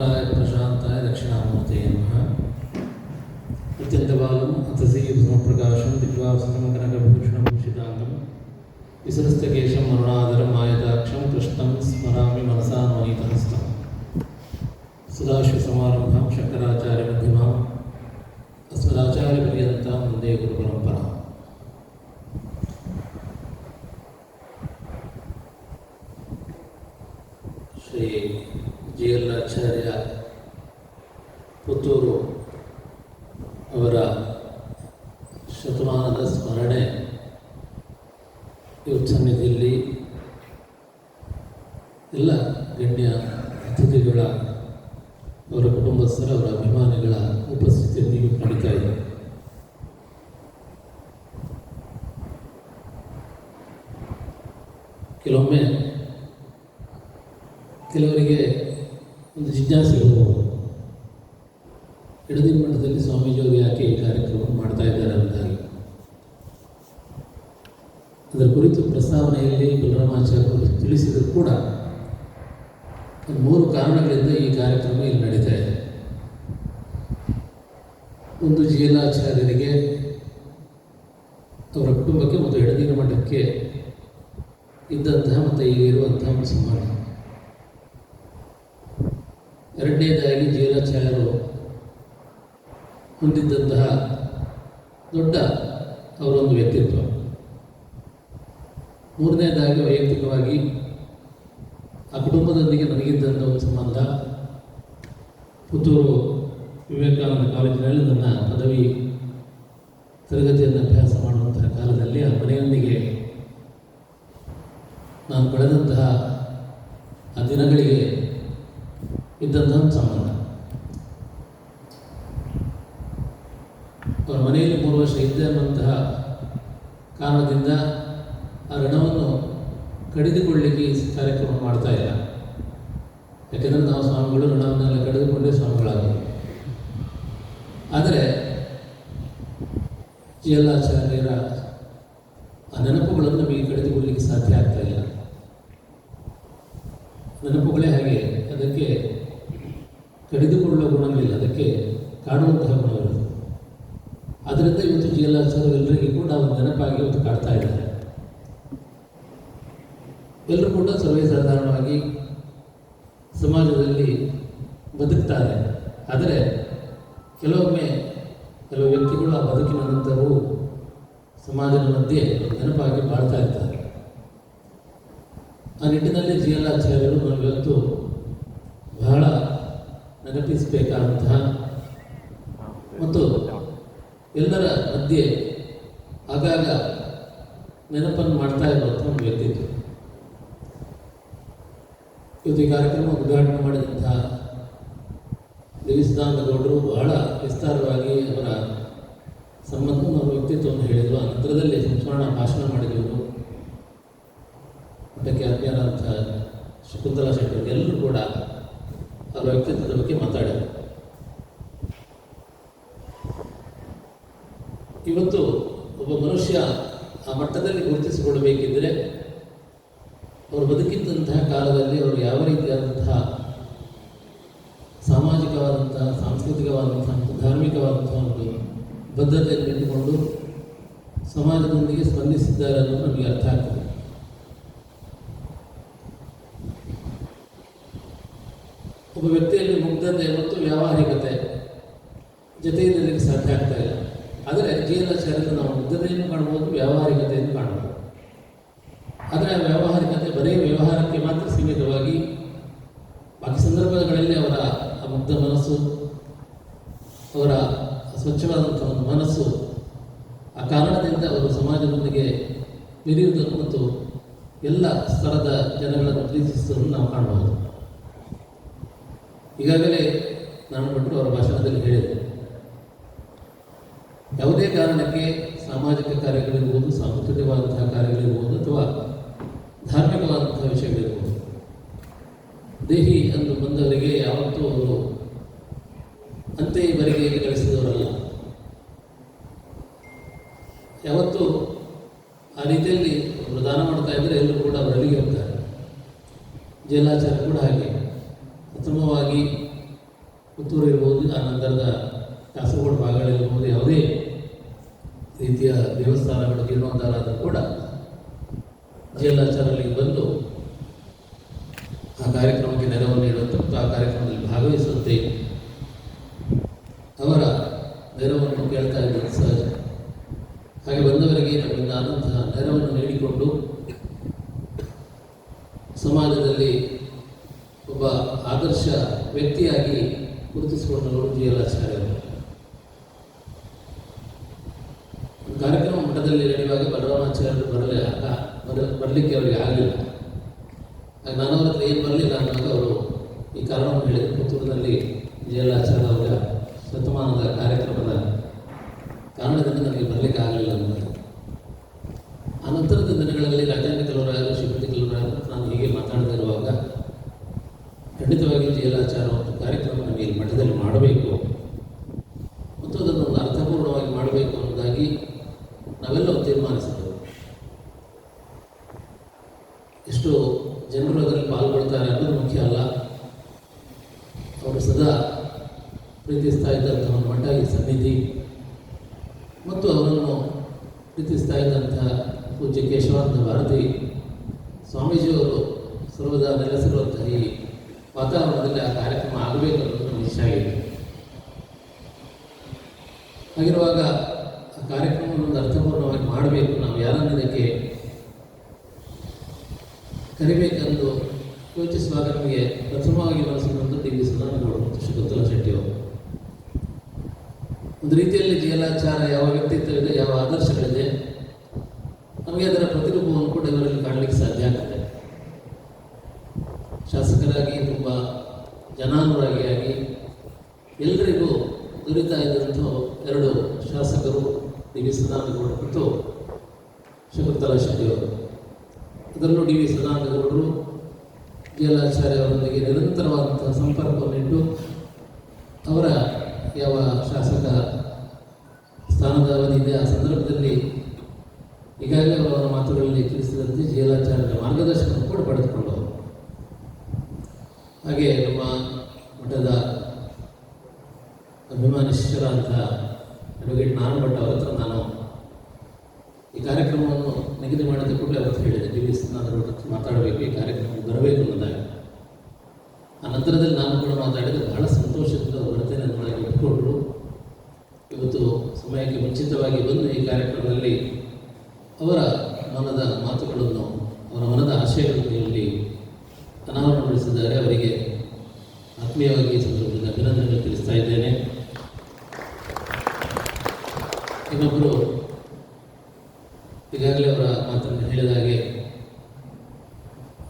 प्रशान्ताय दक्षिणामूर्तये नमः अत्यन्तबालं हतसी समप्रकाशं दिग्वासनमकनकभूषणभूषिताङ्गं विसरस्तकेशं मरुणाधरमायताक्षं कृष्णं स्मरामि, मनसा नवनीतहस्तं सदाशिवसमारम्भां शङ्कराचार्यमध्यमाम् अस्मदाचार्यपर्यन्तां वंदे गुरुपरम् ಎಲ್ಲ ಗಣ್ಯ ಅತಿಥಿಗಳ, ಅವರ ಕುಟುಂಬಸ್ಥರ, ಅವರ ಅಭಿಮಾನಿಗಳ ಉಪಸ್ಥಿತಿಯೊಂದಿಗೆ ನಡೀತಾ ಇದೆ. ಕೆಲವೊಮ್ಮೆ ಕೆಲವರಿಗೆ ಒಂದು ಜಿಜ್ಞಾಸೆ ಇರಬಹುದು ಎಡದಿನ ಮಠದಲ್ಲಿ ಸ್ವಾಮೀಜಿಯವರು ಯಾಕೆ ಈ ಕಾರ್ಯಕ್ರಮ ಮಾಡ್ತಾ ಇದ್ದಾರೆ? ಅನ್ನೋದಾಗಿ ಅದರ ಕುರಿತು ಪ್ರಸ್ತಾವನೆಯಲ್ಲಿ ಬಲರಾಮಾಚಾರ್ಯರು ತಿಳಿಸಿದರೂ ಕೂಡ ಮೂರು ಕಾರಣಗಳಿಂದ ಈ ಕಾರ್ಯಕ್ರಮ ಇಲ್ಲಿ ನಡೀತಾ ಇದೆ. ಒಂದು ಜೀಲಾಚಾರ್ಯರಿಗೆ ಅವರ ಕುಟುಂಬಕ್ಕೆ ಮತ್ತು ಎಡದಿನ ಮಠಕ್ಕೆ ಇದ್ದಂತಹ ಮತ್ತು ಈಗ ಇರುವಂತಹ ಒಂದು ಸಂಬಂಧ. ಎರಡನೇದಾಗಿ ಜೀಲಾಚಾರ್ಯರು ಹೊಂದಿದ್ದಂತಹ ದೊಡ್ಡ ಅವರೊಂದು ವ್ಯಕ್ತಿತ್ವ. ಮೂರನೇದಾಗಿ ವೈಯಕ್ತಿಕವಾಗಿ ಆ ಕುಟುಂಬದೊಂದಿಗೆ ನನಗಿದ್ದಂಥ ಒಂದು ಸಂಬಂಧ ಪುತ್ತೂರು ವಿವೇಕಾನಂದ ಕಾಲೇಜಿನಲ್ಲಿ ನನ್ನ ಪದವಿ ತರಗತಿಯನ್ನು ಅಭ್ಯಾಸ ಮಾಡುವಂತಹ ಕಾಲದಲ್ಲಿ ಆ ಮನೆಯೊಂದಿಗೆ ನಾನು ಪಡೆದಂತಹ ಆ ದಿನಗಳಿಗೆ ಇದ್ದಂತಹ ಸಂಬಂಧ. ಅವರ ಮನೆಯಲ್ಲಿ ಮೂರು ವರ್ಷ ಇದ್ದೆ ಅನ್ನುವಂತಹ ಕಾರಣದಿಂದ ಆ ಋಣವನ್ನು ಕಡಿದುಕೊಳ್ಳಿಕ್ಕೆ ಈ ಕಾರ್ಯಕ್ರಮ ಮಾಡ್ತಾ ಇಲ್ಲ. ಯಾಕೆಂದರೆ ನಾವು ಸ್ವಾಮಿಗಳು ಋಣವನ್ನೆಲ್ಲ ಕಡಿದುಕೊಂಡೇ ಸ್ವಾಮಿಗಳಾಗಿವೆ ಆದರೆ ಜಿ ಎಲ್ ಆಚಾರ್ಯರ ಆ ನೆನಪುಗಳನ್ನು ನಮಗೆ ಕಡಿದುಕೊಳ್ಳಲಿಕ್ಕೆ ಸಾಧ್ಯ ಆಗ್ತಾ ಇಲ್ಲ. ನೆನಪುಗಳೇ ಹಾಗೆ, ಅದಕ್ಕೆ ಕಡಿದುಕೊಳ್ಳುವ ಗುಣವಿಲ್ಲ. ಅದಕ್ಕೆ ಕಾಣುವಂತಹ ಗುಣವಿಲ್ಲ. ಅದರಿಂದ ಇವತ್ತು ಜಿ ಎಲ್ ಆಚಾರ್ಯ ಎಲ್ಲರಿಗೂ ಕೂಡ ನೆನಪಾಗಿ ಇವತ್ತು ಕಾಡ್ತಾ ಇದ್ದಾರೆ. ಎಲ್ಲರೂ ಕೂಡ ಸರ್ವೇ ಸಾಧಾರಣವಾಗಿ ಸಮಾಜದಲ್ಲಿ ಬದುಕ್ತಾರೆ. ಆದರೆ ಕೆಲವೊಮ್ಮೆ ಕೆಲವು ವ್ಯಕ್ತಿಗಳು ಆ ಬದುಕಿನ ನಂತರವೂ ಸಮಾಜದ ಮಧ್ಯೆ ನೆನಪಾಗಿ ಬಾಳ್ತಾ ಇರ್ತಾರೆ. ಆ ನಿಟ್ಟಿನಲ್ಲಿ ಜಿ ಎಲ್ ಆಚಾರ್ಯರು ಬಹಳ ನೆನಪಿಸಬೇಕಾದಂತಹ ಮತ್ತು ಎಲ್ಲರ ಮಧ್ಯೆ ಆಗಾಗ ನೆನಪನ್ನು ಮಾಡ್ತಾ ಇರುವಂಥ ಒಂದು ವ್ಯಕ್ತಿತ್ವ. ಇವತ್ತು ಈ ಕಾರ್ಯಕ್ರಮ ಉದ್ಘಾಟನೆ ಮಾಡಿದಂತಹ ದೇವಸ್ಥಾನದವರು ಬಹಳ ವಿಸ್ತಾರವಾಗಿ ಅವರ ಸಂಬಂಧ ಅವರ ವ್ಯಕ್ತಿತ್ವವನ್ನು ಹೇಳಿದರು. ಆ ನಂತರದಲ್ಲಿ ಸಂಸ್ಮರಣ ಭಾಷಣ ಮಾಡಿದವರು ಅದಕ್ಕೆ ಅಜ್ಞಾನಂಥ ಶಕುಂತಲಾ ಶೆಟ್ಟಿ ಎಲ್ಲರೂ ಕೂಡ ಅವರ ವ್ಯಕ್ತಿತ್ವದ ಬಗ್ಗೆ ಮಾತಾಡಿದರು ಇವತ್ತು ಒಬ್ಬ ಮನುಷ್ಯ ಆ ಮಟ್ಟದಲ್ಲಿ ಗುರುತಿಸಿಕೊಳ್ಬೇಕಿದ್ದರೆ ಅವರು ಬದುಕಿದ್ದಂತಹ ಕಾಲದಲ್ಲಿ ಅವರು ಯಾವ ರೀತಿಯಾದಂತಹ ಸಾಮಾಜಿಕವಾದಂತಹ, ಸಾಂಸ್ಕೃತಿಕವಾದಂತಹ ಮತ್ತು ಧಾರ್ಮಿಕವಾದಂತಹ ಒಂದು ಬದ್ಧತೆಯನ್ನು ಇಟ್ಟುಕೊಂಡು ಸಮಾಜದೊಂದಿಗೆ ಸ್ಪಂದಿಸಿದ್ದಾರೆ ಅನ್ನೋದು ನಮಗೆ ಅರ್ಥ ಆಗ್ತದೆ. ಒಬ್ಬ ವ್ಯಕ್ತಿಯಲ್ಲಿ ಮುಗ್ಧತೆ ಮತ್ತು ವ್ಯಾವಹಾರಿಕತೆ ಜೊತೆಗಿರಲಿಕ್ಕೆ ಸಾಧ್ಯ ಆಗ್ತಾ ಇಲ್ಲ. ಆದರೆ ಜೀವನಾಚಾರ್ಯದಲ್ಲಿ ನಾವು ಮುಗ್ಧತೆಯನ್ನು ಕಾಣ್ಬೋದು ವ್ಯಾವಹಾರಿಕತೆಯನ್ನು ಕಾಣ್ಬೋದು ಆದರೆ ಆ ವ್ಯಾವಹಾರಿಕತೆ ಬರೀ ವ್ಯವಹಾರಕ್ಕೆ ಮಾತ್ರ ಸೀಮಿತವಾಗಿ ಬಾಕಿ ಸಂದರ್ಭಗಳಲ್ಲಿ ಅವರ ಆ ಮುಗ್ಧ ಮನಸ್ಸು ಅವರ ಸ್ವಚ್ಛವಾದಂಥ ಒಂದು ಮನಸ್ಸು ಆ ಕಾರಣದಿಂದ ಅವರು ಸಮಾಜದೊಂದಿಗೆ ಬೆರೆಯುವುದನ್ನು ಮತ್ತು ಎಲ್ಲ ಸ್ತರದ ಜನಗಳನ್ನು ಪ್ರೀತಿಸುವುದನ್ನು ನಾವು ಕಾಣಬಹುದು. ಈಗಾಗಲೇ ನಾನು ಭಟ್ರು ಅವರ ಭಾಷಣದಲ್ಲಿ ಹೇಳಿದೆ ಯಾವುದೇ ಕಾರಣಕ್ಕೆ ಸಾಮಾಜಿಕ ಕಾರ್ಯಗಳಿರ್ಬೋದು, ಸಾಂಸ್ಕೃತಿಕವಾದಂತಹ ಕಾರ್ಯಗಳಿರ್ಬೋದು, ಅಥವಾ ಧಾರ್ಮಿಕವಾದಂತಹ ವಿಷಯಗಳಿರ್ಬೋದು, ದೇಹಿ ಎಂದು ಬಂದವರಿಗೆ ಯಾವತ್ತೂ ಅವರು ಅಂತೆ ಬರಿಗೆಯಲ್ಲಿ ಗಳಿಸಿದವರಲ್ಲ ಯಾವತ್ತೂ ಆ ರೀತಿಯಲ್ಲಿ ಅವರು ದಾನ ಮಾಡ್ತಾ ಇದ್ದರೆ ಎಲ್ಲರೂ ಕೂಡ ಜೈಲಾಚಾರ್ಯ ಕೂಡ ಹಾಗೆ. ಉತ್ತಮವಾಗಿ ಪುತ್ತೂರು ಇರ್ಬೋದು, ಆ ನಂತರದ ಕಾಸರಗೋಡು ಭಾಗಗಳಿರ್ಬೋದು ಯಾವುದೇ ರೀತಿಯ ದೇವಸ್ಥಾನಗಳು ಜೀರ್ಣೋದ್ಧಾರ ಆದರೂ ಕೂಡ ಜಿಲ್ಲಾಚಾರಲ್ಲಿಗೆ ಬಂದು ಆ ಕಾರ್ಯಕ್ರಮಕ್ಕೆ ನೆರವು ನೀಡುವಂತೆ ಮತ್ತು ಆ ಕಾರ್ಯಕ್ರಮದಲ್ಲಿ ಭಾಗವಹಿಸುವಂತೆ ಅವರ ನೆರವನ್ನು ಕೇಳ್ತಾ ಇದ್ದಾರೆ ಸಹಜ ಹಾಗೆ ಬಂದವರಿಗೆ ನಮ್ಮಿಂದ ಆದಂತಹ ನೆರವನ್ನು ನೀಡಿಕೊಂಡು ಸಮಾಜದಲ್ಲಿ ಒಬ್ಬ ಆದರ್ಶ ವ್ಯಕ್ತಿಯಾಗಿ ಗುರುತಿಸಿಕೊಂಡವರು ಜಿ ಎಲ್ ಆಚಾರ್ಯರು ಕಾರ್ಯಕ್ರಮ ಮಠದಲ್ಲಿ ನಡೆಯುವಾಗ ಬಲರಾಮಾಚಾರ್ಯರು ಬರಲಿ ಬರ, ಬರಲಿಕ್ಕೆ ಅವರಿಗೆ ಆಗಲಿಲ್ಲ. ಆಗ ನಾನು ಅವರ ಏನು ಬರಲಿಲ್ಲ ಅನ್ನೋದು ಅವರು ಈ ಕಾರಣವನ್ನು ಹೇಳಿದರು. ಪುತ್ತೂರಿನಲ್ಲಿ ಜಿ ಎಲ್ ಆಚಾರ್ಯ ಅವರ ಶತಮಾನದ ಕಾರ್ಯಕ್ರಮದ ಕಾರಣದಿಂದ ನನಗೆ ಬರಲಿಕ್ಕೆ ಆಗಲಿಲ್ಲ ಅನ್ನೋದು ಆ ನಂತರದ ದಿನಗಳಲ್ಲಿ ರಾಜೇಂದ್ರ ಕೆಲವರಾಗಲು ಶ್ರೀಪತಿ ಕೆಲವರಾಗಲು ನಾನು ಹೀಗೆ ಮಾತಾಡದಿರುವಾಗ ಖಂಡಿತವಾಗಿ ಜಿ ಎಲ್ ಆಚಾರ್ಯ ಒಂದು ಕಾರ್ಯಕ್ರಮ ನಮಗೆ ಇಲ್ಲಿ ಮಠದಲ್ಲಿ ಮಾಡಬೇಕು ಮತ್ತು ಅದನ್ನು ಒಂದು ಅರ್ಥಪೂರ್ಣವಾಗಿ ಮಾಡಬೇಕು ಅನ್ನೋದಾಗಿ ನಾವೆಲ್ಲರೂ ತೀರ್ಮಾನಿಸಿದೆವು ಎಷ್ಟು ಜನರು ಅದರಲ್ಲಿ ಪಾಲ್ಗೊಳ್ತಾರೆ ಅನ್ನೋದು ಮುಖ್ಯ ಅಲ್ಲ. ಅವರು ಸದಾ ಪ್ರೀತಿಸ್ತಾ ಇದ್ದಂಥ ಒಂದು ಈ ಸನ್ನಿಧಿ ಮತ್ತು ಅವರನ್ನು ಪ್ರೀತಿಸ್ತಾ ಇದ್ದಂತಹ ಪೂಜ್ಯ ಕೇಶವಾನಂದ ಭಾರತಿ ಸ್ವಾಮೀಜಿಯವರು ಸರ್ವದಾ ನೆಲೆಸಿರುವಂತಹ ಈ ವಾತಾವರಣದಲ್ಲಿ ಆ ಕಾರ್ಯಕ್ರಮ ಆಗಬೇಕು ಅನ್ನೋದು ನಮ್ಮ ಇಷ್ಟ ಆಗಿದೆ. ಹಾಗಿರುವಾಗ ಆ ಕಾರ್ಯಕ್ರಮವನ್ನು ಅರ್ಥಪೂರ್ಣವಾಗಿ ಮಾಡಬೇಕು. ನಾವು ಯಾರನ್ನು ಇದಕ್ಕೆ ಕರಿಬೇಕೆಂದು ಯೋಚಿಸುವಾಗ ನಮಗೆ ಪ್ರಥಮವಾಗಿ ಮನಸ್ಸಿಗೆ ಬಂದು ಡಿ ವಿ ಸದಾನಗೌಡರು ಮತ್ತು ಶಕುಂತಲಾ ಶೆಟ್ಟಿ ಅವರು ಒಂದು ರೀತಿಯಲ್ಲಿ ಜೀವನಾಚಾರ ಯಾವ ವ್ಯಕ್ತಿತ್ವವಿದೆ, ಯಾವ ಆದರ್ಶಗಳಿದೆ, ನಮಗೆ ಅದರ ಪ್ರತಿರೂಪವನ್ನು ಕೂಡ ಇವರಲ್ಲಿ ಕಾಣಲಿಕ್ಕೆ ಸಾಧ್ಯ ಆಗುತ್ತೆ ಶಾಸಕರಾಗಿ ತುಂಬ ಜನಾನುರಾಗಿಯಾಗಿ ಎಲ್ಲರಿಗೂ ದುರಿತಾ ಇದ್ದಂಥ ಎರಡು ಶಾಸಕರು ಡಿ ವಿ ಸದಾನಗೌಡರು ಮತ್ತು ಶಕುಂತಲಾ ಶೆಟ್ಟಿಯವರು. ಅದರಲ್ಲೂ ಡಿ ವಿ ಸದಾನಂದಗೌಡರು ಜಯಲಾಚಾರ್ಯ ಅವರೊಂದಿಗೆ ನಿರಂತರವಾದಂತಹ ಸಂಪರ್ಕವನ್ನಿಟ್ಟು ಅವರ ಯಾವ ಶಾಸಕ ಸ್ಥಾನದ ಅವಧಿ ಇದೆ, ಆ ಸಂದರ್ಭದಲ್ಲಿ ಈಗಾಗಲೇ ಅವರ ಮಾತುಗಳಲ್ಲಿ ತಿಳಿಸಿದಂತೆ ಜಿಲ್ಲಾಚಾರ್ಯರ ಮಾರ್ಗದರ್ಶನ ಕೂಡ ಪಡೆದುಕೊಂಡವರು. ಹಾಗೆ ನಮ್ಮ ಮಠದ ಅಭಿಮಾನಿ ಶಿಷ್ಯರಾದಂಥ ಅಡ್ವೊಕೇಟ್ ನಾನು ಭಟ್ ಅವರ ಹತ್ರ ನಾನು ಈ ಕಾರ್ಯಕ್ರಮವನ್ನು ನಿಗದಿ ಮಾಡಿದ ಕೂಡಲೇ ಅವತ್ತು ಹೇಳಿದೆ. ಡಿ ವಿ ಮಾತಾಡಬೇಕು, ಈ ಕಾರ್ಯಕ್ರಮಕ್ಕೆ ಬರಬೇಕು ಅನ್ನೋದಾಗ ಆ ನಂತರದಲ್ಲಿ ನಾನು ಕೂಡ ಮಾತಾಡಿದ್ರೆ ಬಹಳ ಸಂತೋಷದಿಂದ ಬರ್ತೇನೆ ಅನ್ನೋದಾಗಿ ಒಪ್ಪಿಕೊಂಡ್ರು ಇವತ್ತು ಸಮಯಕ್ಕೆ ಮುಂಚಿತವಾಗಿ ಬಂದು ಈ ಕಾರ್ಯಕ್ರಮದಲ್ಲಿ ಅವರ ಮನದ ಮಾತುಗಳನ್ನು, ಅವರ ಮನದ ಆಶಯಗಳನ್ನು ಇಲ್ಲಿ ಅನಾವರಣಗೊಳಿಸಿದ್ದಾರೆ. ಅವರಿಗೆ ಆತ್ಮೀಯವಾಗಿ ಈ ಸಂದರ್ಭದಲ್ಲಿ ಅಭಿನಂದನೆಗಳು ತಿಳಿಸ್ತಾ ಇದ್ದೇನೆ. ಇನ್ನೊಬ್ಬರು ಈಗಾಗಲೇ ಅವರ ಮಾತನ್ನು ಹೇಳಿದ ಹಾಗೆ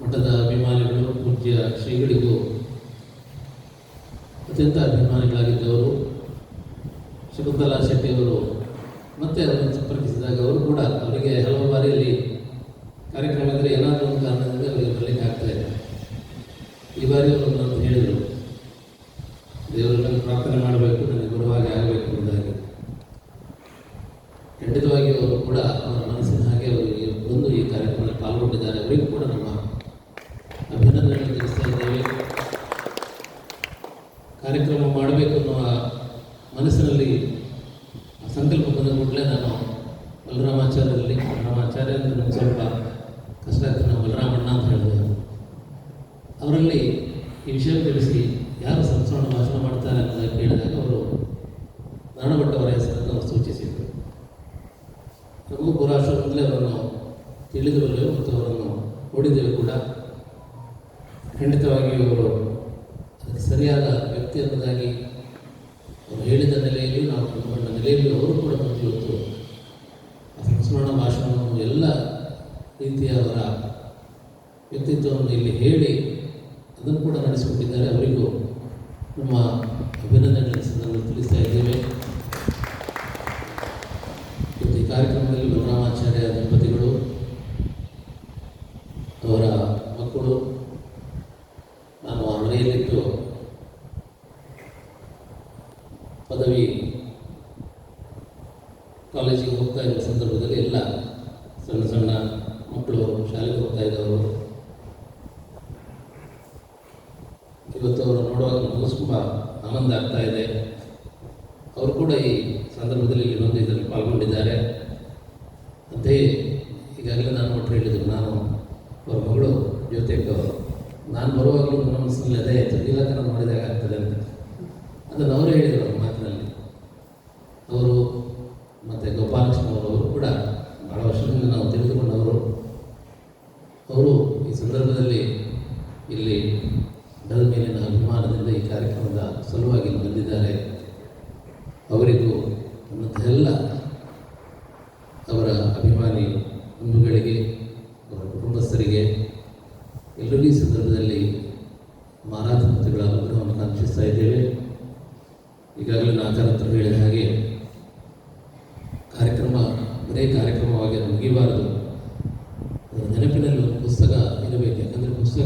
ಮಠದ ಅಭಿಮಾನಿಗಳು, ಪೂಜ್ಯ ಶ್ರೀಗಳಿಗೂ ಅತ್ಯಂತ ಅಭಿಮಾನಿಗಳಾಗಿದ್ದವರು, ಶಕುಂತಲಾ ಶೆಟ್ಟಿಯವರು ಮತ್ತೆ ಅವರನ್ನು ಸಂಪರ್ಕಿಸಿದಾಗ ಅವರು ಕೂಡ ಅವರಿಗೆ ಹಲವು ಬಾರಿಯಲ್ಲಿ ಕಾರ್ಯಕ್ರಮ ಇದ್ದರೆ ಏನಾದರೂ ಒಂದು ಕಾರಣದಿಂದ ಅವರಿಗೆ ಬರಲಿಕ್ಕೆ ಆಗ್ತಾ ಇದೆ ಈ ಬಾರಿ ಅವರು ನಾನು ಹೇಳಿದರು. ದೇವರನ್ನು ಪ್ರಾರ್ಥನೆ ಮಾಡಬೇಕು, ನನಗೆ ಗುರುವಾಗಿ ಆಗಬೇಕು ಎಂಬುದಾಗಿ ಖಂಡಿತವಾಗಿ ಅವರು ಕೂಡ ಅವರ ಮನಸ್ಸಿನ ಹಾಗೆ ಅವರಿಗೆ ಬಂದು ಈ ಕಾರ್ಯಕ್ರಮದಲ್ಲಿ ಪಾಲ್ಗೊಂಡಿದ್ದಾರೆ ಅವರಿಗೂ ಕೂಡ ನಮ್ಮ ಅಭಿನಂದನೆಗಳನ್ನು ತಿಳಿಸ್ತಾ ಇದ್ದೇವೆ ಕಾರ್ಯಕ್ರಮ ಮಾಡಬೇಕು ಅನ್ನುವ ಮನಸ್ಸಿನಲ್ಲಿ ಆ ಸಂಕಲ್ಪ ಬಂದ ಕೂಡಲೇ ನಾನು ಬಲರಾಮಾಚಾರ್ಯರಲ್ಲಿ ಬಲರಾಮಾಚಾರ್ಯ ಅಂದರೆ ನನಗೆ ಸ್ವಲ್ಪ ಕಷ್ಟ ಆಗ್ತದೆ ನಾವು ಬಲರಾಮಣ್ಣ ಅಂತ ಹೇಳಿದೆ ಅವರಲ್ಲಿ ಈ ವಿಷಯ ತಿಳಿಸಿ, ಯಾರು ಸಂಸ್ಮರಣ ಭಾಷಣ ಮಾಡ್ತಾರೆ ಅನ್ನೋದನ್ನು ಕೇಳಿದಾಗ ಅವರು ನಾಣಭಟ್ಟ ಅವರ ಹೆಸರನ್ನು ಅವರು ಸೂಚಿಸಿದರು. ನಮಗೂ ಪುರಾಶ್ರಮದಲ್ಲೇ ಅವರನ್ನು ತಿಳಿದು ಬರಲು ಮತ್ತು ಅವರನ್ನು ನೋಡಿದ್ದೇವೆ ಕೂಡ. ಖಂಡಿತವಾಗಿಯೂ ಅವರು ಸರಿಯಾದ ವ್ಯಕ್ತಿ ಅನ್ನೋದಾಗಿ ಅವರು ಹೇಳಿದ ನೆಲೆಯಲ್ಲಿ ನಾವು ಕಂಡುಕೊಂಡ ನೆಲೆಯಲ್ಲಿ ಅವರು ಕೂಡ ಬಂದು ಇವತ್ತು ಸಂಸ್ಮರಣ ಭಾಷಣವನ್ನು ಎಲ್ಲ ರೀತಿಯ ಅವರ ವ್ಯಕ್ತಿತ್ವವನ್ನು ಇಲ್ಲಿ ಹೇಳಿ ಅದನ್ನು ಕೂಡ ನಡೆಸಿಕೊಟ್ಟಿದ್ದಾರೆ ಅವರಿಗೂ ನಮ್ಮ ಅಭಿನಂದನೆಗಳನ್ನು ತಿಳಿಸ್ತಾ ಇದ್ದೇವೆ. ಮತ್ತು ಈ ಕಾರ್ಯಕ್ರಮದಲ್ಲಿ ಬಲರಾಮಾಚಾರ್ಯ ದಂಪತಿಗಳು ಇವತ್ತು ಅವರು ನೋಡುವಾಗ ನಮಗೂ ತುಂಬ ಆನಂದ ಆಗ್ತಾ ಇದೆ. ಅವರು ಕೂಡ ಈ ಸಂದರ್ಭದಲ್ಲಿ ಇನ್ನೊಂದು ಇದರಲ್ಲಿ ಪಾಲ್ಗೊಂಡಿದ್ದಾರೆ. ಅಂತೆಯೇ ಈಗಾಗಲೇ ನಾನು ಒಟ್ಟು ಹೇಳಿದರು, ನಾನು ಅವರ ಮಗಳು ಜೊತೆಗೆ ನಾನು ಬರುವಾಗಲೂ ನನ್ನ ಮನಸ್ಸಿನಲ್ಲಿ ಅದೇ ಆಯಿತು ಇಲಾಖೆ ಮಾಡಿದಾಗ ಆಗ್ತದೆ ಅಂತ. ಅದನ್ನು ಅವರೇ ಹೇಳಿದರು ಅವ್ರ ಮಾತಿನಲ್ಲಿ. ಅವರು ಮತ್ತು ಗೋಪಾಲಕೃಷ್ಣ ಅವರು ಅವರು ಕೂಡ ಭಾಳ ವರ್ಷದಿಂದ ನಾವು ತಿಳಿದುಕೊಂಡವರು ಅವರು ಈ ಸಂದರ್ಭದಲ್ಲಿ ಇಲ್ಲಿ ದಳದ ಮೇಲಿನ ಅಭಿಮಾನದಿಂದ ಈ ಕಾರ್ಯಕ್ರಮದ ಸಲುವಾಗಿ ಇಲ್ಲಿ ಬಂದಿದ್ದಾರೆ ಅವರಿಗೂ ನಮ್ಮದೆಲ್ಲ ಅವರ ಅಭಿಮಾನಿ ಬಂಧುಗಳಿಗೆ, ಅವರ ಕುಟುಂಬಸ್ಥರಿಗೆ ಎಲ್ಲರಿಗೂ ಈ ಸಂದರ್ಭದಲ್ಲಿ ಮಾರಾಧಮೂರ್ತಿಗಳ ಅನುಗ್ರಹವನ್ನು ಕಾಂಕ್ಷಿಸ್ತಾ ಇದ್ದೇವೆ. ಈಗಾಗಲೇ ಹತ್ರ ಹೇಳಿದ ಹಾಗೆ